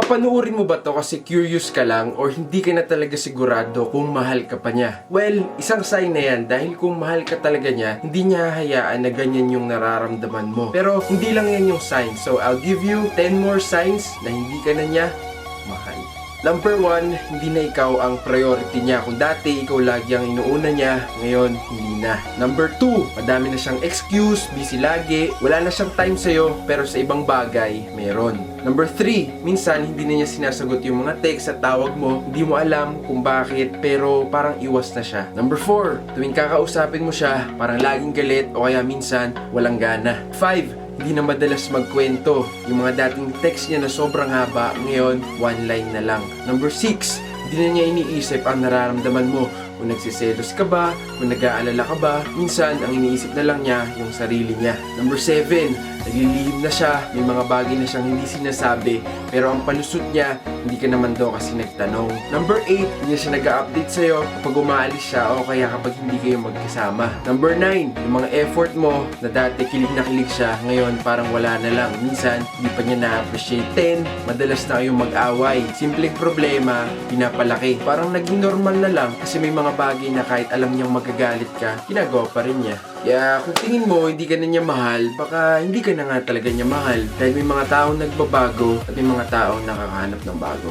Papanuorin mo ba to kasi curious ka lang or hindi ka na talaga sigurado kung mahal ka pa niya? Well, isang sign na yan dahil kung mahal ka talaga niya, hindi niya hahayaan na ganyan yung nararamdaman mo. Pero hindi lang yan yung sign. So I'll give you 10 more signs na hindi ka na niya mahal. Number one, hindi na ikaw ang priority niya. Kung dati ikaw lagi ang inuuna niya, ngayon hindi na. Number two, madami na siyang excuse, busy lagi, wala na siyang time sa'yo, pero sa ibang bagay, meron. Number 3, minsan hindi na niya sinasagot yung mga text at tawag mo, hindi mo alam kung bakit, pero parang iwas na siya. Number 4, tuwing kakausapin mo siya, parang laging galit o kaya minsan walang gana. 5, Di na madalas magkwento. Yung mga dating text niya na sobrang haba, ngayon, one line na lang. Number 6, di na niya iniisip ang nararamdaman mo kung nagsiselos ka ba, kung nag-aalala ka ba, minsan ang iniisip na lang niya yung sarili niya. Number 7, naglilihim na siya, may mga bagay na siyang hindi sinasabi, pero ang palusot niya, hindi ka naman daw kasi nagtanong. Number 8, hindi siya nag-update sa'yo kapag umaalis siya o kaya kapag hindi kayo magkasama. Number 9, yung mga effort mo na dati kilig na kilig siya, ngayon parang wala na lang. Minsan, hindi pa niya na-appreciate. 10, madalas na kayong mag-away. Simpleng problema, pinapalaki. Parang naging normal na lang kasi may mga bagay na kahit alam niyang magagalit ka, ginagawa pa rin niya. Kaya kung tingin mo hindi ka na niya mahal, baka hindi ka na nga talaga niya mahal dahil may mga taong nagbabago at may mga taong nakakahanap ng bago.